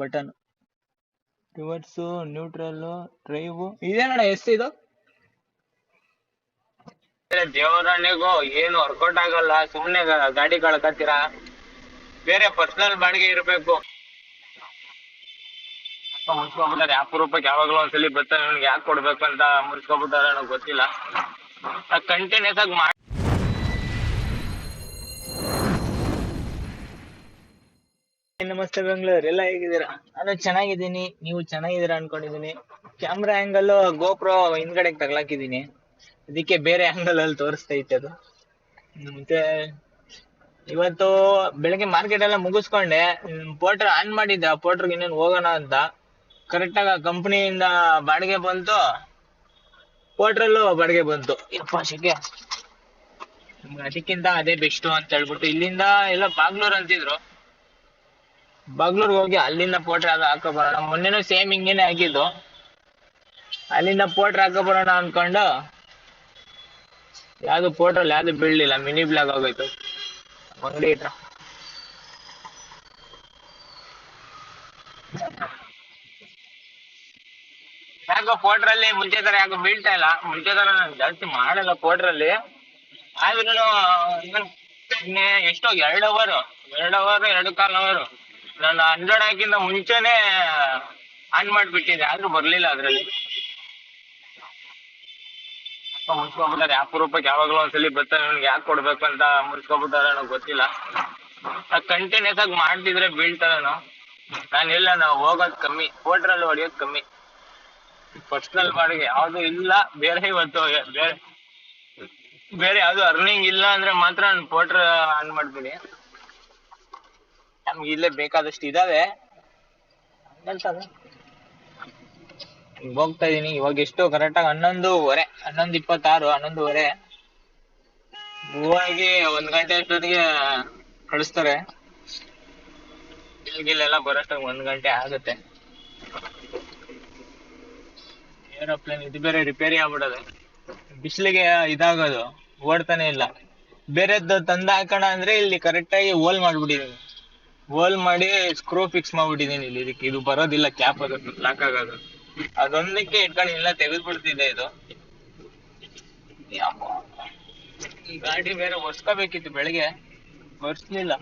Button. Reverse neutral drive. ಇದೇನಣ್ಣ S ಇದು? ದೇವರಣ್ಣೆಗೂ ಏನು ವರ್ಕೌಟ್ ಆಗಲ್ಲ ಸುಮ್ನೆ ಗಾಡಿ ಕಳ್ಕತ್ತೀರಾ? ಬೇರೆ ಪರ್ಸನಲ್ ಬಾಡಿಗೆ ಇರಬೇಕು. ಅಪ್ಪ ಮುನ್ಸ್ಕೊಂಡ್ಬಿಟ್ಟಾರೆ ಅಪರೂಪಕ್ಕೆ ಯಾವಾಗ್ಲೂ ಒಂದ್ಸಲಿ ಬರ್ತಾರೆ ನನಗೆ ಯಾಕೆ ಕೊಡ್ಬೇಕು ಅಂತ ಮುನ್ಸ್ಕೊಂಡ್ಬಿಟ್ಟಾರೆ ನನಗೆ ಗೊತ್ತಿಲ್ಲ. ಕಂಟಿನ್ಯೂಸ್ ಆಗಿ ಮಾಡಿ ನಮಸ್ತೆ ಬೆಂಗಳೂರು ಎಲ್ಲ ಹೇಗಿದ್ದೀರಾ? ನಾನು ಚೆನ್ನಾಗಿದ್ದೀನಿ. ನೀವು ಚೆನ್ನಾಗಿದ್ದೀರಾ ಅನ್ಕೊಂಡಿದ್ದೀನಿ. ಕ್ಯಾಮ್ರಾ ಆಂಗಲ್ ಗೋಪ್ರೋ ಹಿಂದ್ಗಡೆ ತಗ್ಲಾಕಿದ್ದೀನಿ. ಅದಕ್ಕೆ ಬೇರೆ ಆಂಗಲ್ ಅಲ್ಲಿ ಇತ್ತು ಅದು. ಮತ್ತೆ, ಇವತ್ತು ಬೆಳಗ್ಗೆ ಮಾರ್ಕೆಟ್ ಎಲ್ಲ ಮುಗಿಸ್ಕೊಂಡೆ. ಪೋಟ್ರ್ ಆನ್ ಮಾಡಿದ್ದೆ. ಆ ಇನ್ನೇನು ಹೋಗೋಣ ಅಂತ. ಕರೆಕ್ಟ್ ಆಗಿ ಕಂಪ್ನಿಯಿಂದ ಬಾಡಿಗೆ ಬಂತು. ಪೋಟ್ರಲ್ಲೂ ಬಾಡಿಗೆ ಬಂತು. ಯಪ್ಪಾ ಶೆಕೆ. ನಮ್ಗೆ ಅದಕ್ಕಿಂತ ಅದೇ ಬೆಸ್ಟ್ ಅಂತ ಹೇಳ್ಬಿಟ್ಟು ಇಲ್ಲಿಂದ ಎಲ್ಲ ಬಾಗ್ಲೂರ್ ಅಂತಿದ್ರು. ಬಾಗ್ಲೂರ್ಗೆ ಹೋಗಿ ಅಲ್ಲಿಂದ ಪೋಟ್ರಿ ಅದು ಹಾಕೋ ಬರೋಣ ಮೊನ್ನೆನೂ ಸೇಮ್ ಹಿಂಗೇನೆ ಆಗಿದ್ದು. ಅಲ್ಲಿಂದ ಪೋಟ್ರಿ ಹಾಕೋ ಬರೋಣ ಅನ್ಕೊಂಡು ಯಾವ್ದು ಪೋಟ್ರಲ್ಲಿ ಯಾವ್ದು ಬೀಳ್ಲಿಲ್ಲ ಮಿನಿ ಬ್ಲಾಗ್ ಆಗೋಯ್ತು. ಅಂಗಡಿ ಇಟ್ರ. ಯಾಕೋ ಪೋಟ್ರಲ್ಲಿ ಮುಂಚೆ ತರ ಯಾಕೋ ಬೀಳ್ತಾ ಇಲ್ಲ. ಮುಂಚೆ ತರ ನಾನು ಜಾಸ್ತಿ ಮಾಡಲ್ಲ ಪೋಟ್ರಲ್ಲಿ ಆದ್ರೂ ಎಷ್ಟೋ, ಎರಡು ಅವರ್ ಎರಡು ಅವರ್ ಎರಡು ಕಾಲ್ ಅವರ್ ನಾನು ಹಂಡ್ರೆಡ್ ಹಾಕಿಂದ ಮುಂಚೆನೆ ಆನ್ ಮಾಡ್ಬಿಟ್ಟಿದ್ದೆ, ಆದ್ರೂ ಬರ್ಲಿಲ್ಲ ಅದ್ರಲ್ಲಿ. ಮುಚ್ಕೊಬಿಟ್ಟಾರೆ ಮುನ್ಸ್ಕೊಂಡ್ಬಿಟ್ಟಾರೆ ಅಪರೂಪಕ್ಕೆ ಯಾವಾಗಲೂ ಒಂದ್ಸಲಿ ಬರ್ತಾರೆ, ನನಗೆ ಯಾಕೆ ಕೊಡ್ಬೇಕು ಅಂತ ಮುನ್ಸ್ಕೊಂಡ್ಬಿಟ್ಟಾರೆ ನನಗೆ ಗೊತ್ತಿಲ್ಲ. ಕಂಟಿನ್ಯೂಸ್ ಆಗಿ ಮಾಡ್ತಿದ್ರೆ ಬೀಳ್ತಾರೇನೋ. ನಾನು ಇಲ್ಲ ನಾವು ಹೋಗೋದು ಕಮ್ಮಿ ಹೋಟ್ರಲ್ಲಿ ಹೊಡಿಯೋದು ಕಮ್ಮಿ. ಪರ್ಸನಲ್ ಬಾಡಿಗೆ ಯಾವ್ದು ಇಲ್ಲ, ಬೇರೆ ಇವತ್ತು ಬೇರೆ ಬೇರೆ ಯಾವ್ದು ಅರ್ನಿಂಗ್ ಇಲ್ಲ ಅಂದ್ರೆ ಮಾತ್ರ ನಾನು ಪೋಟ್ರ್ ಆನ್ ಮಾಡ್ತೀನಿ. ನಮ್ಗೆ ಇಲ್ಲೇ ಬೇಕಾದಷ್ಟು ಇದಾವೆ. ಹೋಗ್ತಾ ಇದೀನಿ. ಇವಾಗ ಎಷ್ಟು ಕರೆಕ್ಟಾಗಿ ಹನ್ನೊಂದುವರೆ ಹನ್ನೊಂದು ಇಪ್ಪತ್ತಾರು ಹನ್ನೊಂದುವರೆ. ಹೋಗಿ ಒಂದ್ ಗಂಟೆ ಅಷ್ಟೊತ್ತಿಗೆ ಕಳಿಸ್ತಾರೆ. ಇಲ್ಲೆಲ್ಲ ಬರೋಷ್ಟಾಗ ಒಂದ್ ಗಂಟೆ ಆಗುತ್ತೆ. ಏರೋಪ್ಲೇನ್ ಇದು ಬೇರೆ ರಿಪೇರಿ ಆಗ್ಬಿಡೋದು. ಬಿಸಿಲಿಗೆ ಇದಾಗೋದು. ಓಡ್ತಾನೆ ಇಲ್ಲ. ಬೇರೆದ್ದು ತಂದ ಹಾಕೋಣ ಅಂದ್ರೆ ಇಲ್ಲಿ ಕರೆಕ್ಟಾಗಿ ಹೋಲ್ ಮಾಡ್ಬಿಟ್ಟಿದೀನಿ. ಹೋಲ್ ಮಾಡಿ ಸ್ಕ್ರೂ ಫಿಕ್ಸ್ ಮಾಡ್ಬಿಟ್ಟಿದೀನಿ ಇಲ್ಲಿ. ಇದಕ್ಕೆ ಇದು ಬರೋದಿಲ್ಲ ಕ್ಯಾಪ್ ಅದು ಲಾಕ್ ಆಗೋದು. ಅದೊಂದಕ್ಕೆ ಇಟ್ಕೊಂಡು ಇಲ್ಲ ತೆಗೆದ್ಬಿಡ್ತಿದ್ದೆ ಇದು. ಈ ಗಾಡಿ ಬೇರೆ ಒರ್ಸ್ಕೋಬೇಕಿತ್ತು ಬೆಳಿಗ್ಗೆ. ಒರ್ಸ್ಲಿಲ್ಲ.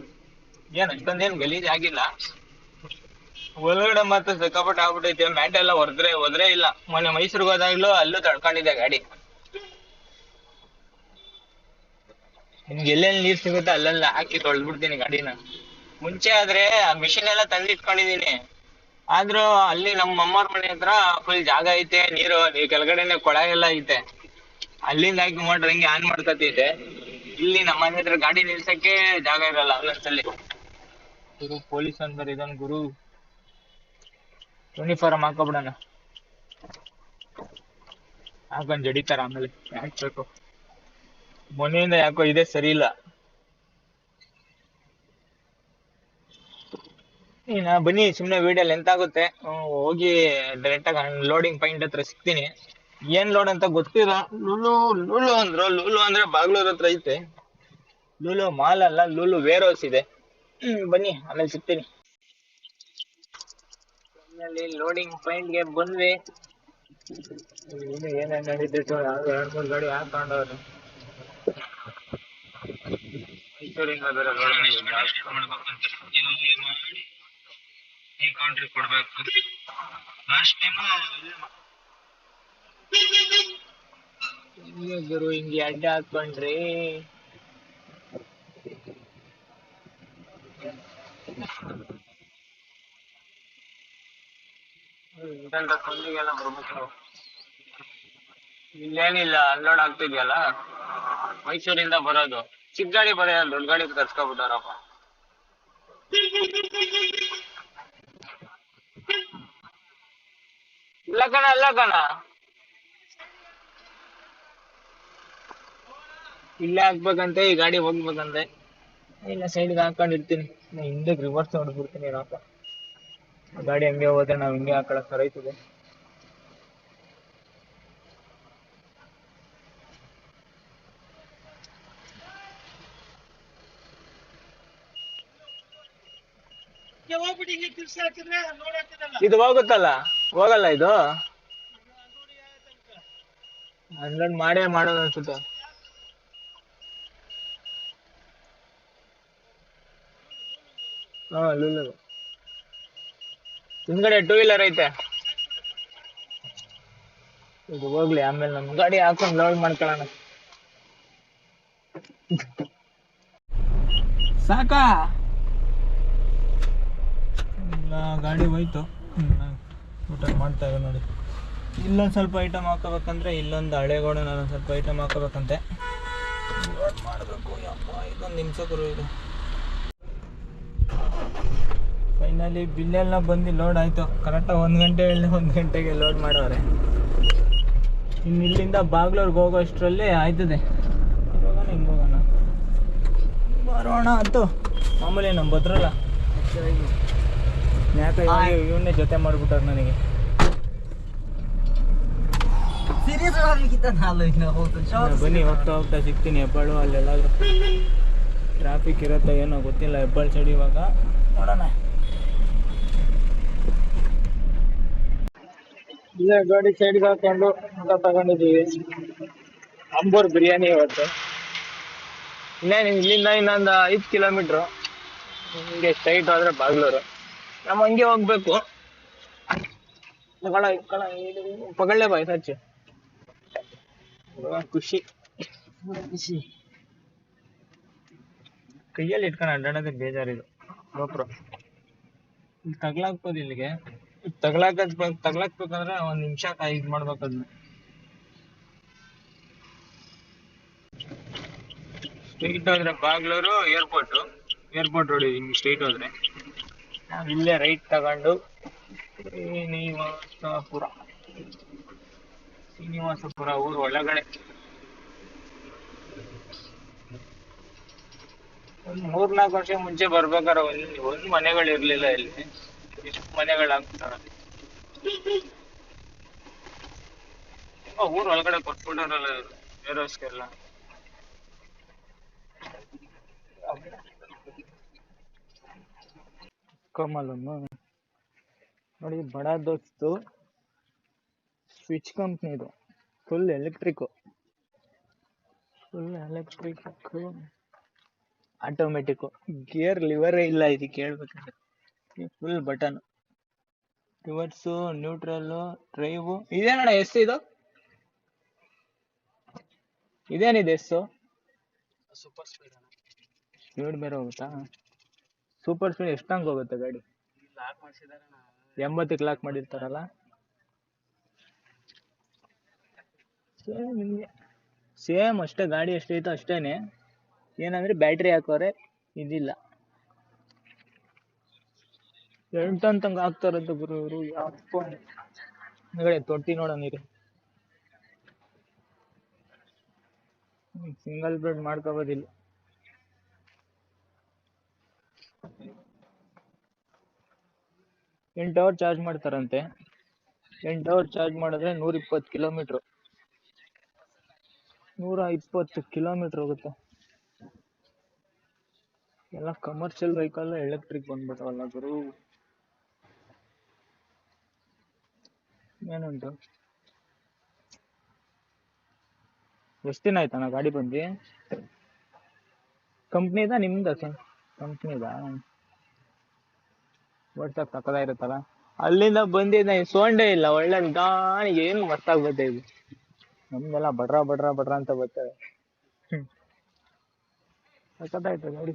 ಏನ್, ಅಷ್ಟೊಂದೇನ್ ಗಲೀಜ್ ಆಗಿಲ್ಲ. ಒಳಗಡೆ ಮಾತ್ರ ಸಿಕ್ಕಾಪಟ್ಟೆ ಆಗ್ಬಿಟ್ಟೈತೆ. ಮ್ಯಾಟ್ ಎಲ್ಲ ಹೊರದ್ರೆ ಒದ್ರೆ ಇಲ್ಲ. ಮೊನ್ನೆ ಮೈಸೂರಿಗೆ ಹೋದಾಗ್ಲೂ ಅಲ್ಲೂ ತಡ್ಕೊಂಡಿದ್ದೆ ಗಾಡಿ. ನಿಮ್ಗೆ ಎಲ್ಲೆಲ್ಲಿ ನೀರ್ ಸಿಗುತ್ತೆ ಅಲ್ಲೆಲ್ಲ ಹಾಕಿ ತೊಳೆದ್ಬಿಡ್ತೀನಿ ಗಾಡಿನ. ಮುಂಚೆ ಆದ್ರೆ ಮಿಷಿನ್ ಎಲ್ಲ ತಂದಿಟ್ಕೊಂಡಿದೀನಿ ಆದ್ರೂ ಅಲ್ಲಿ ನಮ್ಮ ಅಮ್ಮವ್ರ ಮನೆ ಹತ್ರ ಫುಲ್ ಜಾಗ ಐತೆ ನೀರು ಈ ಕೆಳಗಡೆನೆ ಕೊಳ ಎಲ್ಲ ಐತೆ. ಅಲ್ಲಿಂದ ಹಾಕಿ ಮೋಟ್ರ್ ಹಿಂಗೆ ಆನ್ ಮಾಡ್ಕೊತಿದ್ದೆ ಇಲ್ಲಿ ನಮ್ಮ ಮನೆ ಹತ್ರ ಗಾಡಿ ನಿಲ್ಸಕ್ಕೆ ಜಾಗ ಇರಲ್ಲ ಅಲ್ಲಿ. ಗುರು ಪೊಲೀಸ್ ಅಂತಾರೆ ಇದನ್ ಗುರು? ಯೂನಿಫಾರ್ಮ್ ಹಾಕೋಬಿಡಣ. ಹಾಕೊಂಡ್ ಜಡಿತಾರ ಆಮೇಲೆ. ಯಾಕೆ ಬೇಕು? ಮೊನ್ನೆಯಿಂದ ಯಾಕೋ ಇದೆ ಸರಿ ಇಲ್ಲ. ಇನ್ನ ಬನ್ನಿ, ಸುಮ್ನೆ ಲೆಂತ್ ಆಗುತ್ತೆ. ಹೋಗಿ ಡೈರೆಕ್ಟ್ ಆಗಿ ಲೋಡಿಂಗ್ ಪಾಯಿಂಟ್ ಹತ್ರ ಸಿಗ್ತೀನಿ. ಏನ್ ಲೋಡ್ ಅಂತ ಗೊತ್ತಿಲ್ಲ. ಲೂಲು ಲೂಲು ಅಂದ್ರು, ಲೂಲು ಅಂದ್ರೆ ಬಾಗ್ಲೂರ್ ಹತ್ರ ಐತೆ. ಲೂಲು ಮಾಲ್ ಅಲ್ಲ, ಲೂಲು ವೇರ್ ಹೌಸ್ ಇದೆ ಬನ್ನಿ, ಆಮೇಲೆ ಸಿಗ್ತೀನಿ. ಲೋಡಿಂಗ್ ಪಾಯಿಂಟ್ಗೆ ಬಂದ್ವಿ. ಇನ್ನು ಏನೇನ್ ನಡೀತಿತ್ತು ಎರಡ್ ಮೂರ್ ಗಾಡಿ ಯಾಕೆ ತಗೊಂಡವ್ರು? ಮೈಸೂರಿಂದ ಬೇರೆ ಈ ಕೌಂಟ್ರಿ ಕೊಡ್ಬೇಕು. ಲಾಸ್ಟ್ ಟೈಮ್ ಹಿಂಗೆ ಗುರು ಹಿಂಗೆ ಅಡ್ಡ ಹಾಕೊಂಡ್ರಿ. ಬರ್ಬೇಕು. ಇಲ್ಲೇನಿಲ್ಲ ಅನ್ಲೋಡ್ ಆಗ್ತಿದ್ಯಲ್ಲ? ಮೈಸೂರಿಂದ ಬರೋದು. ಚಿಕ್ಕ ಗಾಡಿ ಬರೋಲ್ಲ ದೊಡ್ಡ ಗಾಡಿ ತರ್ಸ್ಕೊಬಿಟ್ಟಾರಪ್ಪ ಅಲ್ಲ ಕಣ ಇಲ್ಲೇ ಹಾಕ್ಬೇಕಂತೆ ಈ ಗಾಡಿ ಹೋಗ್ಬೇಕಂತೆ. ಇಲ್ಲ ಸೈಡ್ಗೆ ಹಾಕೊಂಡಿರ್ತೀನಿ. ನಾ ಹಿಂದೆ ರಿವರ್ಸ್ ಹೊಡೆದ್ಬಿಡ್ತೀನಿ ಏನಪ್ಪ. ಗಾಡಿ ಹಂಗೆ ಹೋದ್ರೆ ನಾವು ಹಿಂಗೆ ಹಾಕೊಳಕ್ ಸರೈತದೆ ಇದು ಹೋಗುತ್ತಲ್ಲ? ಹೋಗಲ್ಲ ಇದು? ಅನ್ಲೋಡ್ ಮಾಡೇ ಮಾಡೋದು ಅನ್ಸುತ್ತೆ. ಹಾ ಲುಲ್ಲು ಹಿಂದ್ಗಡೆ ಟೂ ವೀಲರ್ ಐತೆ. ಇದು ಹೋಗ್ಲಿ, ಆಮೇಲೆ ನಮ್ ಗಾಡಿ ಹಾಕೊಂಡು ಲೋಡ್ ಮಾಡ್ಕೊಳ್ಳೋಣ. ಸಾಕಾ? ಗಾಡಿ ಹೋಯ್ತು. ಊಟ ಮಾಡ್ತಾ ಇವೆ ನೋಡಿ. ಇಲ್ಲೊಂದು ಸ್ವಲ್ಪ ಐಟಮ್ ಹಾಕೋಬೇಕಂದ್ರೆ ಇಲ್ಲೊಂದು ಹಳೆ ನಾನು ಸ್ವಲ್ಪ ಐಟಮ್ ಹಾಕೋಬೇಕಂತೆ ಮಾಡಬೇಕು, ಯಪ್ಪ, ಇದೊಂದು ಗುರು ಇದು. ಫೈನಲಿ ಬಿಲ್ಲೆಲ್ಲ ಬಂದು ಲೋಡ್ ಆಯಿತು. ಕರೆಕ್ಟಾಗಿ ಒಂದು ಗಂಟೆ ಒಂದು ಗಂಟೆಗೆ ಲೋಡ್ ಮಾಡೋರೆ. ಇನ್ನು ಇಲ್ಲಿಂದ ಬಾಗ್ಲೂರ್ಗೆ ಹೋಗೋ ಅಷ್ಟರಲ್ಲಿ ಆಯ್ತದೆ. ಹೋಗೋಣ ಹಿಂಗೆ ಹೋಗೋಣ ಬರೋಣ ಅಂತೂ. ಮಾಮೂಲಿ ನಮ್ಮ ಬದ್ರಲ್ಲ ಇವನ್ನೇ ಜೊತೆ ಮಾಡ್ಬಿಟ್ಟಾರ ನನಗೆ. ಬನ್ನಿ ಹೋಗ್ತಾ ಹೋಗ್ತಾ ಸಿಗ್ತೀನಿ ಹೆಬ್ಬಾಳು ಅಲ್ಲೆಲ್ಲಾದ್ರೂ. ಟ್ರಾಫಿಕ್ ಇರುತ್ತೋ ಏನೋ ಗೊತ್ತಿಲ್ಲ ಹೆಬ್ಬಾಳು ಸೈಡ್ ಇವಾಗ ನೋಡೋಣ. ಇಲ್ಲೇ ಗಾಡಿ ಸೈಡ್ಗೆ ಹಾಕೊಂಡು ಊಟ ತಗೊಂಡಿದ್ದೀವಿ. ಅಂಬೂರ್ ಬಿರಿಯಾನಿ ಇವತ್ತು. ಇನ್ನೇನು ಇಲ್ಲಿಂದ ಇನ್ನೊಂದು ಐದು ಕಿಲೋಮೀಟ್ರು ಹಿಂಗೆ ಸ್ಟ್ರೈಟ್ ಹೋದ್ರೆ ಬಾಗ್ಲೂರು ನಮ್ಮ ಹಂಗೆ ಹೋಗ್ಬೇಕು. ಕಳ ಕಳ ಪಗಳ್ಳೆ ಬಾಯ್ ಸಚ್ಚು ಖುಷಿ. ಖುಷಿ. ಕೈಯಲ್ಲಿ ಇಟ್ಕೊಂಡು ಅಡ್ಡಾಡೋದೇ ಬೇಜಾರಿದು. ಗೋಪುರ ಇಲ್ಲಿ ತಗ್ಲಾಕ್ಬೋದು ಇಲ್ಲಿಗೆ. ತಗ್ಲಾಕ ತಗ್ಲಾಕ್ಬೇಕಂದ್ರೆ ಒಂದ್ ನಿಮಿಷ ಇದು ಇದ್ ಮಾಡ್ಬೇಕದ್ ಸ್ಟ್ರೈಟ್ ಹೋದ್ರೆ ಬಾಗ್ಲೂರು ಏರ್ಪೋರ್ಟ್ ಏರ್ಪೋರ್ಟ್ ರೋಡ್ ಹಿಂಗ್ ಸ್ಟ್ರೈಟ್ ಹೋದ್ರೆ. ನಾವ್ ಇಲ್ಲೇ ರೈಟ್ ತಗೊಂಡು ಶ್ರೀನಿವಾಸಪುರ. ಶ್ರೀನಿವಾಸಪುರ ಊರು ಒಳಗಡೆ. ಒಂದ್ ಮೂರ್ನಾಲ್ಕು ವರ್ಷ ಮುಂಚೆ ಬರ್ಬೇಕಾದ್ರೆ ಒಂದ್ ಒಂದ್ ಮನೆಗಳು ಇರ್ಲಿಲ್ಲ ಇಲ್ಲಿ. ಎಷ್ಟು ಮನೆಗಳಾಗ್ತಾರ ಊರ್ ಒಳಗಡೆ ಕೊಟ್ಬಿಟ್ಟಾರಲ್ಲ ಬೇರೋಸ್ಗೆಲ್ಲ ಕಮಲನ್ನು ನೋಡಿ ಬಡ ದೋಸ್ತು. ಸ್ವಿಚ್ ಕಂಪ್ನಿದು full electric full electric automatic gear ಲಿವರೇ ಇಲ್ಲ ಇದಕ್ಕೆ ಹೇಳ್ಬೇಕಂದ್ರೆ full button reverse neutral drive ಇದೇನಣ್ಣ S ಇದು? ಇದೇನಿದೆ ಎಸ್ಸು ಸೂಪರ್ ಸ್ಪೀಡ್ ಸ್ಪೀಡ್ ಬೇರೆ ಹೋಗುತ್ತಾ? ಸೂಪರ್ ಸ್ಪೀಡ್ ಎಷ್ಟಂಗ್ ಹೋಗುತ್ತೆ ಗಾಡಿ? ಎಂಬತ್ತು ಕ್ಲಾಕ್ ಎಂಬತ್ತಕ್ಕೆ ಲಾಕ್ ಮಾಡಿರ್ತಾರಲ್ಲ? ಸೇಮ್ ನಿಮಗೆ ಸೇಮ್ ಅಷ್ಟೇ, ಗಾಡಿ ಎಷ್ಟೈತೋ ಅಷ್ಟೇನೆ. ಏನಂದ್ರೆ ಬ್ಯಾಟ್ರಿ ಹಾಕೋರೆ ಇದಿಲ್ಲ. ಎಂಟಂತಂಗ ಹಾಕ್ತಾರಂತ ಗುರು ಇವರು. ಹಿಂದ್ಗಡೆ ತೊಟ್ಟಿ ನೋಡೋ ನೀರು ಸಿಂಗಲ್ ಬ್ರೆಡ್ ಮಾಡ್ಕೋಬೋದಿಲ್ಲ. ಎಂಟು ಅವರ್ ಚಾರ್ಜ್ ಮಾಡ್ತಾರಂತೆ. ಎಂಟು ಅವರ್ ಚಾರ್ಜ್ ಮಾಡಿದ್ರೆ ನೂರ ಇಪ್ಪತ್ತು ಕಿಲೋಮೀಟ್ರು ನೂರ ಇಪ್ಪತ್ತು ಕಿಲೋಮೀಟ್ರ್ ಹೋಗುತ್ತೆ. ಎಲ್ಲ ಕಮರ್ಷಿಯಲ್ ವೆಹಿಕಲ್ ಎಲೆಕ್ಟ್ರಿಕ್ ಬಂದ್ಬಿಟ್ಟವಲ್ಲ ಗುರು. ಏನುಂಟು ಎಷ್ಟು ದಿನ ಆಯ್ತಣ್ಣ ಗಾಡಿ ಬಂದು? ಕಂಪ್ನಿದ ನಿಮ್ದ? ಕಂಪ್ನಿದ ವಾಟ್ಸಪ್ ತಕ್ಕದ ಇರುತ್ತಲ್ಲ? ಅಲ್ಲಿಂದ ಬಂದಿದ್ದ ಸೋಂಡೆ ಇಲ್ಲ, ಒಳ್ಳೆ ನಿಧಾನಿಗೆ ಏನು ಬರ್ತಾ ಇದು ನಮ್ದೆಲ್ಲ ಬಡ್ರ ಬಡ್ರ ಬಡ್ರ ಅಂತ ಬರ್ತದೆ. ಸಕ್ಕದಾಯ್ತು ಗಾಡಿ.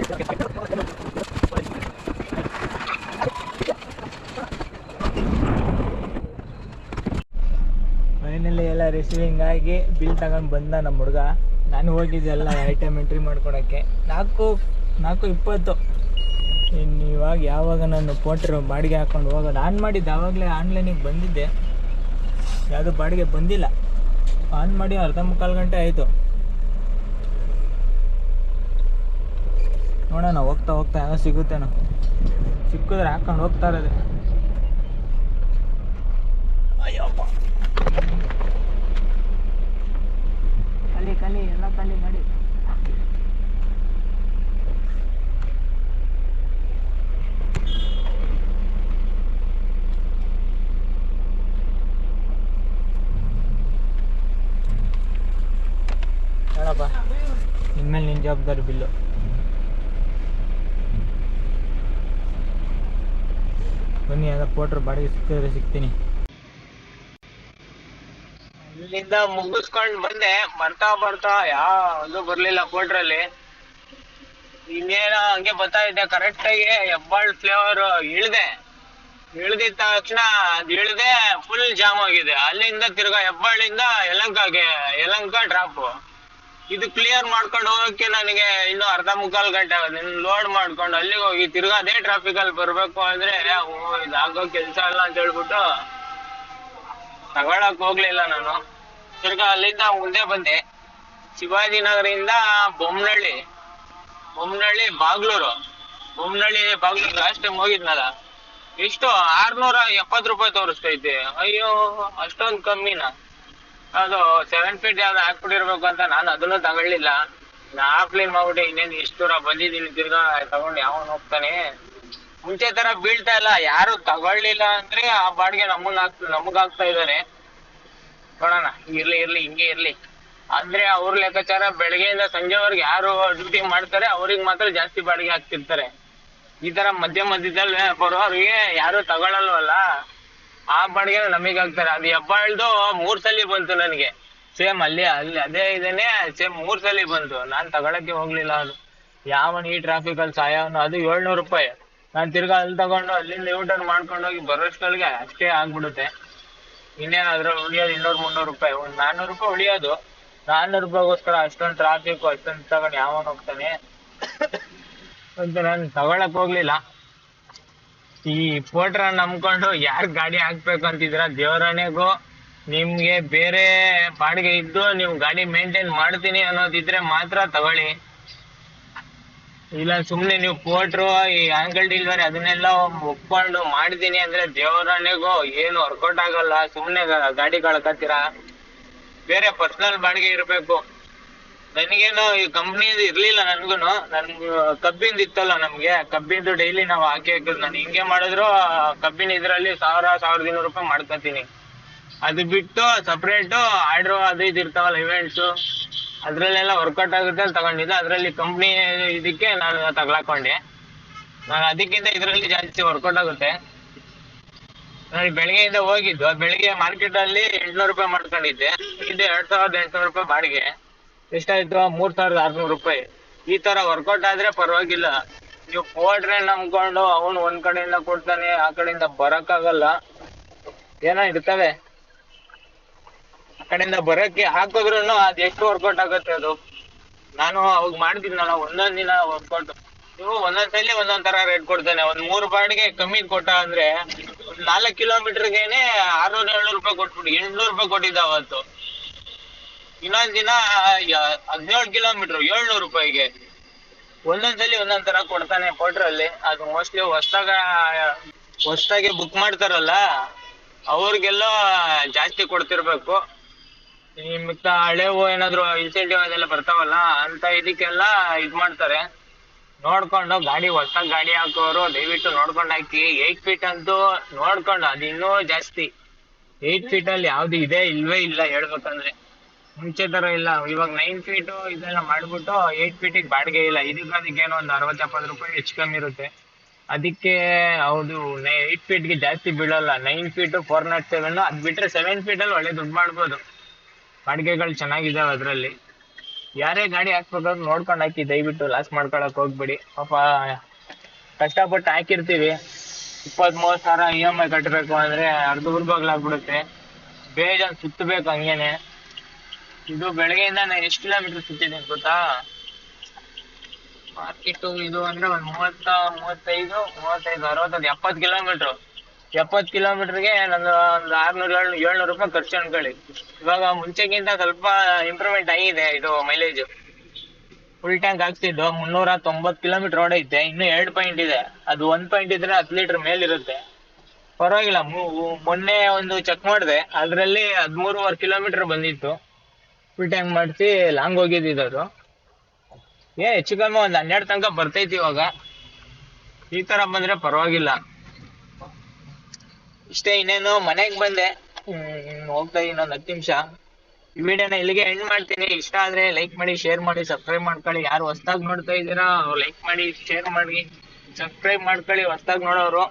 ಗೈಸ್ ಹಿಂಗಾಗಿ ಬಿಲ್ ತಗೊಂಡ್ ಬಂದ ನಮ್ಮ ಹುಡುಗ. ನಾನು ಹೋಗಿದ್ದೆ ಎಲ್ಲ ಐಟಮ್ ಎಂಟ್ರಿ ಮಾಡ್ಕೊಳಕ್ಕೆ. ನಾಲ್ಕು ನಾಲ್ಕು ಇಪ್ಪತ್ತು. ಇನ್ನು ಇವಾಗ ಯಾವಾಗ ನಾನು ಪೋಟ್ರ್ ಬಾಡಿಗೆ ಹಾಕೊಂಡು ಹೋಗೋದು? ಆನ್ ಮಾಡಿದ್ದೆ ಆವಾಗಲೇ ಆನ್ಲೈನಿಗೆ ಬಂದಿದ್ದೆ. ಯಾವುದು ಬಾಡಿಗೆ ಬಂದಿಲ್ಲ. ಆನ್ ಮಾಡಿ ಅರ್ಧ ಮುಕ್ಕಾಲು ಗಂಟೆ ಆಯಿತು. ನೋಡೋಣ, ಹೋಗ್ತಾ ಹೋಗ್ತಾ ಏನೋ ಸಿಗುತ್ತೇನೋ. ಸಿಕ್ಕಿದ್ರೆ ಹಾಕೊಂಡು ಹೋಗ್ತಾ ಇರೋದೆ. ಕಲಿ ಕಲಿ, ಎಲ್ಲ ಕಲಿ ಮಾಡಿ. ಹೇಳಪ್ಪ. ಇನ್ಮೇಲೆ ನಿನ್ನ ಜವಾಬ್ದಾರಿ ಬಿಲ್ಲು. ಬನ್ನಿ, ಅದ ಪೋಟ್ರ್ ಬಾಡಿಗೆ ಸಿಕ್ಕಿದ್ರೆ ಸಿಗ್ತೀನಿ. ಇಲ್ಲಿಂದ ಮುಗಿಸ್ಕೊಂಡ್ ಬಂದೆ. ಬರ್ತಾ ಬರ್ತಾ ಯಾವ್ದು ಬರ್ಲಿಲ್ಲ ಕೋಟ್ರಲ್ಲಿ ಇನ್ನೇನ ಹಂಗೆ ಬರ್ತಾ ಇದ್ದೆ. ಕರೆಕ್ಟ್ ಆಗಿ ಹೆಬ್ಬಾಳ್ ಫ್ಲೇವರ್ ಇಳ್ದೆ. ಇಳ್ದಿದ ತಕ್ಷಣ ಅದ್ ಇಳ್ದೆ ಫುಲ್ ಜಾಮ್ ಆಗಿದೆ. ಅಲ್ಲಿಂದ ತಿರ್ಗಾ ಹೆಬ್ಬಾಳಿಂದ ಯಲಂಕಾಗೆ ಯಲಂಕ ಡ್ರಾಪ್ ಇದು ಕ್ಲಿಯರ್ ಮಾಡ್ಕೊಂಡು ಹೋಗಕ್ಕೆ ನನಗೆ ಇನ್ನು ಅರ್ಧ ಮುಕ್ಕಾಲ್ ಗಂಟೆ ಆಗುತ್ತೆ ಲೋಡ್ ಮಾಡ್ಕೊಂಡು ಅಲ್ಲಿಗೆ ಹೋಗಿ ತಿರ್ಗಾ ಅದೇ ಟ್ರಾಫಿಕ್ ಅಲ್ಲಿ ಬರ್ಬೇಕು ಅಂದ್ರೆ ಇದಾಗೋ ಕೆಲ್ಸ ಇಲ್ಲ ಅಂತ ಹೇಳ್ಬಿಟ್ಟು ತಗೊಳಕ್ ಹೋಗ್ಲಿಲ್ಲ ನಾನು. ತಿರ್ಗಾ ಅಲ್ಲಿಂದ ಮುಂದೆ ಬಂದೆ. ಶಿವಾಜಿನಗರಿಂದ ಬೊಮ್ಮನಹಳ್ಳಿ ಬೊಮ್ಮನಹಳ್ಳಿ ಬಾಗ್ಲೂರು. ಬೊಮ್ಮನಹಳ್ಳಿ ಬಾಗ್ಲೂರು ಲಾಸ್ಟ್ ಟೈಮ್ ಹೋಗಿದ್ನಲ್ಲ. ಎಷ್ಟು ಆರ್ನೂರ ಎಪ್ಪತ್ತು ರೂಪಾಯಿ ತೋರಿಸ್ತೈತೆ ಅಯ್ಯೋ, ಅಷ್ಟೊಂದು ಕಮ್ಮಿನ. ಅದು ಸೆವೆನ್ ಫೀಟ್ ಯಾವ್ದು ಹಾಕ್ಬಿಟ್ಟಿರ್ಬೇಕು ಅಂತ ನಾನು ಅದನ್ನು ತಗೊಳ್ಳಿಲ್ಲ. ನಾ ಲೈನ್ ಮಾಡ್ಬಿಟ್ಟು, ಇನ್ನೇನು ಇಷ್ಟು ದೂರ ಬಂದಿದ್ದೀನಿ, ತಿರ್ಗಾ ತಗೊಂಡು. ಯಾವನ್ ಹೋಗ್ತಾನೆ? ಮುಂಚೆ ತರ ಬೀಳ್ತಾ ಇಲ್ಲ. ಯಾರು ತಗೊಳ್ಳಿಲ್ಲ ಅಂದ್ರೆ ಆ ಬಾಡಿಗೆ ನಮ್ಮನ್ನ ನಮಗ್ ಹಾಕ್ತಾ ಇದಾರೆ ನೋಡೋಣ, ಇರ್ಲಿ ಇರ್ಲಿ, ಹಿಂಗೆ ಇರ್ಲಿ. ಅಂದ್ರೆ ಅವ್ರ ಲೆಕ್ಕಾಚಾರ ಬೆಳಗ್ಗೆಯಿಂದ ಸಂಜೆವರೆಗೆ ಯಾರು ಡ್ಯೂಟಿ ಮಾಡ್ತಾರೆ, ಅವ್ರಿಗೆ ಮಾತ್ರ ಜಾಸ್ತಿ ಬಾಡಿಗೆ ಹಾಕ್ತಿರ್ತಾರೆ. ಈ ತರ ಮಧ್ಯ ಮಧ್ಯದಲ್ಲಿ ಬರೋರಿಗೆ ಯಾರು ತಗೊಳಲ್ವಲ್ಲ? ಆ ಬಾಡಿಗೆ ನಮಗೆ ಹಾಕ್ತಾರೆ. ಅದು ಹೆಬ್ಬಾಳ್ದು ಮೂರ್ ಸಲ ಬಂತು ನನಗೆ. ಸೇಮ್ ಅಲ್ಲಿ ಅಲ್ಲಿ ಅದೇ ಇದೇನೆ ಸೇಮ್ ಮೂರ್ ಸಲ ಬಂತು. ನಾನ್ ತಗೊಳಕ್ಕೆ ಹೋಗ್ಲಿಲ್ಲ ಅದು. ಯಾವನ್ ಈ ಟ್ರಾಫಿಕ್ ಅಲ್ಲಿ ಸಾಯವನು ಅದು ಏಳ್ನೂರು ರೂಪಾಯಿ. ನಾನ್ ತಿರ್ಗಾ ಅಲ್ಲಿ ತಗೊಂಡು ಅಲ್ಲಿಂದ ಯೂಟರ್ನ್ ಮಾಡ್ಕೊಂಡು ಹೋಗಿ ಬರೋಷ್ಟೊಳಗೆ ಅಷ್ಟೇ ಆಗ್ಬಿಡುತ್ತೆ. ಇನ್ನೇನಾದ್ರೂ ಉಳಿಯೋದು ಇನ್ನೂರ್ ಮುನ್ನೂರು ರೂಪಾಯಿ. ಒಂದ್ ನಾನ್ನೂರು ರೂಪಾಯಿ ಉಳಿಯೋದು. ನಾನ್ನೂರು ರೂಪಾಯಿಗೋಸ್ಕರ ಅಷ್ಟೊಂದು ಟ್ರಾಫಿಕ್ ಅಷ್ಟೊಂದು ತಗೊಂಡು ಯಾವನ್ ಹೋಗ್ತಾನೆ. ಅಂತ ನಾನು ತಗೊಳಕ್ ಹೋಗ್ಲಿಲ್ಲ. ಈ ಪೋಟ್ರ ನಂಬ್ಕೊಂಡು ಯಾರ್ ಗಾಡಿ ಹಾಕ್ಬೇಕು ಅಂತಿದ್ರ ದೇವರಾಣೆಗೂ, ನಿಮ್ಗೆ ಬೇರೆ ಬಾಡಿಗೆ ಇದ್ದು, ನೀವು ಗಾಡಿ ಮೇಂಟೈನ್ ಮಾಡ್ತೀನಿ ಅನ್ನೋದಿದ್ರೆ ಮಾತ್ರ ತಗೊಳ್ಳಿ. ಇಲ್ಲ, ಸುಮ್ನೆ ನೀವು ಕೋಟ್ರು ಈ ಆಂಗಲ್ ಡೆಲಿವರಿ ಅದನ್ನೆಲ್ಲ ಒಪ್ಕೊಂಡು ಮಾಡಿದೀನಿ ಅಂದ್ರೆ ದೇವರನೆಗೂ ಏನು ವರ್ಕೌಟ್ ಆಗಲ್ಲ, ಸುಮ್ನೆ ಗಾಡಿ ಕಳ್ಕತ್ತೀರಾ? ಬೇರೆ ಪರ್ಸನಲ್ ಬಾಡಿಗೆ ಇರಬೇಕು. ನನಗೇನು ಈ ಕಂಪ್ನಿದು ಇರ್ಲಿಲ್ಲ ನನ್ಗೂನು. ನನ್ ಕಬ್ಬಿಂದ ಇತ್ತಲ್ಲ ನಮ್ಗೆ, ಕಬ್ಬಿಂದು ಡೈಲಿ ನಾವು ಹಾಕಿ ಹಾಕಿದ್. ನಾನು ಹಿಂಗೆ ಮಾಡಿದ್ರು ಕಬ್ಬಿನ ಇದ್ರಲ್ಲಿ ಸಾವಿರ, ಸಾವಿರದ ಇನ್ನೂರು ರೂಪಾಯಿ ಮಾಡ್ಕೊತೀನಿ ಅದು ಬಿಟ್ಟು ಸಪ್ರೇಟ್ ಆರ್ಡ್ರು ಅದು ಇದು ಇರ್ತಾವಲ್ಲ ಇವೆಂಟ್ಸು ಅದರಲ್ಲೆಲ್ಲ ವರ್ಕೌಟ್ ಆಗುತ್ತೆ ಅಂತ ತಗೊಂಡಿದ್ದೆ. ಅದರಲ್ಲಿ ಕಂಪ್ನಿ ಇದಕ್ಕೆ ನಾನು ತಗೊಳಕೊಂಡೆ ನಾನು ಅದಕ್ಕಿಂತ ಇದರಲ್ಲಿ ಜಾಸ್ತಿ ವರ್ಕೌಟ್ ಆಗುತ್ತೆ. ನಾನು ಬೆಳಗ್ಗೆಯಿಂದ ಹೋಗಿದ್ದು. ಬೆಳಗ್ಗೆ ಮಾರ್ಕೆಟ್ ಅಲ್ಲಿ ಎಂಟ್ನೂರು ರೂಪಾಯಿ ಮಾಡ್ಕೊಂಡಿದ್ದೆ. ಇದು ಎರಡು ಸಾವಿರದ ಎಂಟ್ನೂರು ರೂಪಾಯಿ ಬಾಡಿಗೆ. ಎಷ್ಟಾಯ್ತು? ಮೂರು ಸಾವಿರದ ಆರ್ನೂರು ರೂಪಾಯಿ. ಈ ತರ ವರ್ಕೌಟ್ ಆದ್ರೆ ಪರವಾಗಿಲ್ಲ. ನೀವು ಹೋದ್ರೆ ನಂಬ್ಕೊಂಡು ಅವನು ಒಂದು ಕಡೆಯಿಂದ ಕೊಡ್ತಾನೆ, ಆ ಕಡೆಯಿಂದ ಬರೋಕ್ಕಾಗಲ್ಲ. ಏನೋ ಇರ್ತವೆ. ಕಡೆಯಿಂದ ಬರಕ್ಕೆ ಹಾಕಿದ್ರು ಅದ್ ಎಷ್ಟು ವರ್ಕೌಟ್ ಆಗುತ್ತೆ ಅದು? ನಾನು ಅವಾಗ ಮಾಡ್ತಿದ್ನಲ್ಲ ಒಂದೊಂದ್ ದಿನ ವರ್ಕೌಟ್ ನೀವು ಒಂದೊಂದ್ ಸಲ ಒಂದೊಂದ್ ತರ ರೇಟ್ ಕೊಡ್ತಾನೆ. ಒಂದ್ ಮೂರ್ ಬಾಡಿಗೆ ಕಮ್ಮಿ ಕೊಟ್ಟ ಅಂದ್ರೆ ಒಂದ್ ನಾಲ್ಕ್ ಕಿಲೋಮೀಟರ್ಗೆನೆ ಆರ್ನೂರ್ ಏಳ್ನೂರ್ ರೂಪಾಯಿ ಕೊಟ್ಬಿಟ್ಟು ಎಂಟ್ನೂರ್ ರೂಪಾಯಿ ಕೊಟ್ಟಿದ್ದ ಅವತ್ತು. ಇನ್ನೊಂದ್ ದಿನ ಹದಿನೇಳು ಕಿಲೋಮೀಟರ್ ಏಳ್ನೂರು ರೂಪಾಯಿಗೆ. ಒಂದೊಂದ್ಸಲಿ ಒಂದೊಂದ್ ತರ ಕೊಡ್ತಾನೆ ಕೊಟ್ರಲ್ಲಿ ಅದು ಮೋಸ್ಟ್ಲಿ ಹೊಸ್ದಾಗ, ಹೊಸ್ದಾಗೆ ಬುಕ್ ಮಾಡ್ತಾರಲ್ಲ, ಅವ್ರಿಗೆಲ್ಲ ಜಾಸ್ತಿ ಕೊಡ್ತಿರ್ಬೇಕು. ಮಿಕ್ಕ ಹಳೆವು ಏನಾದ್ರು ಇನ್ಸೆಂಟಿವ್ ಅದೆಲ್ಲ ಬರ್ತಾವಲ್ಲ ಅಂತ ಇದಕ್ಕೆಲ್ಲ ಇದ್ ಮಾಡ್ತಾರೆ. ನೋಡ್ಕೊಂಡು ಗಾಡಿ, ಹೊಸ ಗಾಡಿ ಹಾಕೋರು ದಯವಿಟ್ಟು ನೋಡ್ಕೊಂಡು ಹಾಕಿ. ಏಟ್ ಫೀಟ್ ಅಂತೂ ನೋಡ್ಕೊಂಡು ಅದು ಇನ್ನೂ ಜಾಸ್ತಿ. ಏಟ್ ಫೀಟ್ ಅಲ್ಲಿ ಯಾವ್ದು ಇದೆ ಇಲ್ವೇ ಇಲ್ಲ ಹೇಳ್ಬೇಕಂದ್ರೆ. ಮುಂಚೆ ತರ ಇಲ್ಲ. ಇವಾಗ ನೈನ್ ಫೀಟ್ ಇದೆಲ್ಲ ಮಾಡ್ಬಿಟ್ಟು ಏಟ್ ಫೀಟಿಗೆ ಬಾಡಿಗೆ ಇಲ್ಲ. ಇದಕ್ಕೆ ಅದಕ್ಕೇನೋ ಒಂದು ಅರವತ್ತು ಎಪ್ಪತ್ತು ರೂಪಾಯಿ ಹೆಚ್ಚು ಕಮ್ಮಿ ಇರುತ್ತೆ. ಅದಕ್ಕೆ ಹೌದು ಏಟ್ ಫೀಟ್ಗೆ ಜಾಸ್ತಿ ಬೀಳಲ್ಲ. Nine feet four not seven ಅದ್ ಬಿಟ್ರೆ ಸೆವೆನ್ ಫೀಟ್ ಅಲ್ಲಿ ಒಳ್ಳೆ ದುಡ್ಡು ಮಾಡ್ಬೋದು. ಬಾಡಿಗೆಗಳು ಚೆನ್ನಾಗಿದಾವೆ ಅದರಲ್ಲಿ. ಯಾರೇ ಗಾಡಿ ಹಾಕ್ಬೇಕಾದ್ರು ನೋಡ್ಕೊಂಡು ಹಾಕಿ, ದಯವಿಟ್ಟು ಲಾಸ್ ಮಾಡ್ಕೊಳಕ್ ಹೋಗ್ಬೇಡಿ. ಪಾಪ, ಕಷ್ಟಪಟ್ಟು ಹಾಕಿರ್ತೀವಿ. ಇಪ್ಪತ್ತ್ ಮೂವತ್ತು ಸಾವಿರ ಇ ಎಂ ಐ ಕಟ್ಟಬೇಕು ಅಂದ್ರೆ ಅರ್ಧ ಉರ್ಬಾಗ್ಲಾಗ್ಬಿಡುತ್ತೆ ಬೇಜಾನ್ ಸುತ್ತಬೇಕು ಹಂಗೇನೆ. ಇದು ಬೆಳಗ್ಗೆಯಿಂದ ನಾನು ಎಷ್ಟು ಕಿಲೋಮೀಟರ್ ಸುತ್ತಿದ್ದೀನಿ ಗೊತ್ತಾ? ಮಾರ್ಕೆಟ್ ಇದು ಅಂದ್ರೆ ಒಂದ್ ಮೂವತ್ತ, ಮೂವತ್ತೈದು ಮೂವತ್ತೈದು, ಅರವತ್ತೈದು, ಎಪ್ಪತ್ತು ಕಿಲೋಮೀಟರ್. ಎಪ್ಪತ್ತು ಕಿಲೋಮೀಟರ್ಗೆ ನಂದು ಒಂದು ಆರ್ನೂರು, ಏಳ್ನೂರು ಏಳ್ನೂರು ರೂಪಾಯಿ ಖರ್ಚು ಅನ್ಕೊಳ್ಳಿ. ಇವಾಗ ಮುಂಚೆಗಿಂತ ಸ್ವಲ್ಪ ಇಂಪ್ರೂವ್ಮೆಂಟ್ ಆಗಿದೆ ಇದು ಮೈಲೇಜ್ ಫುಲ್ ಟ್ಯಾಂಕ್ ಹಾಕ್ಸಿದ್ದು ಮುನ್ನೂರ ತೊಂಬತ್ತು ಕಿಲೋಮೀಟರ್ ಓಡೈತೆ ಇನ್ನು ಎರಡು ಪಾಯಿಂಟ್ ಇದೆ. ಅದು ಒಂದ್ ಪಾಯಿಂಟ್ ಇದ್ರೆ ಹತ್ತು ಲೀಟರ್ ಮೇಲಿರುತ್ತೆ. ಪರವಾಗಿಲ್ಲ ಮೊನ್ನೆ ಒಂದು ಚೆಕ್ ಮಾಡಿದೆ. ಅದರಲ್ಲಿ ಹದಿಮೂರುವರೆ ಕಿಲೋಮೀಟರ್ ಬಂದಿತ್ತು. ಫುಲ್ ಟ್ಯಾಂಕ್ ಮಾಡಿಸಿ ಲಾಂಗ್ ಹೋಗಿದ್ದು ಏ, ಹೆಚ್ಚು ಕಮ್ಮಿ ಒಂದು ಹನ್ನೆರಡು ತನಕ ಬರ್ತೈತಿ ಇವಾಗ. ಈ ತರ ಬಂದ್ರೆ ಪರವಾಗಿಲ್ಲ. ಇಷ್ಟೇ ಇನ್ನೇನು ಮನೆಗ್ ಬಂದೆ. ಹ್ಮ್ ಹೋಗ್ತಾ ಇದೀನಿ ಒಂದ್ ಹತ್ತು ನಿಮಿಷ. ಈ ವಿಡಿಯೋನ ಇಲ್ಲಿಗೆ ಎಂಡ್ ಮಾಡ್ತೀನಿ. ಇಷ್ಟ ಆದ್ರೆ ಲೈಕ್ ಮಾಡಿ ಶೇರ್ ಮಾಡಿ ಸಬ್ಸ್ಕ್ರೈಬ್ ಮಾಡ್ಕೊಳ್ಳಿ. ಯಾರು ಹೊಸ್ದಾಗ್ ನೋಡ್ತಾ ಇದ್ದೀರಾ ಲೈಕ್ ಮಾಡಿ ಶೇರ್ ಮಾಡಿ. ಸಬ್ಸ್ಕ್ರೈಬ್ ಮಾಡ್ಕೊಳ್ಳಿ ಹೊಸ್ದಾಗ್ ನೋಡೋರು.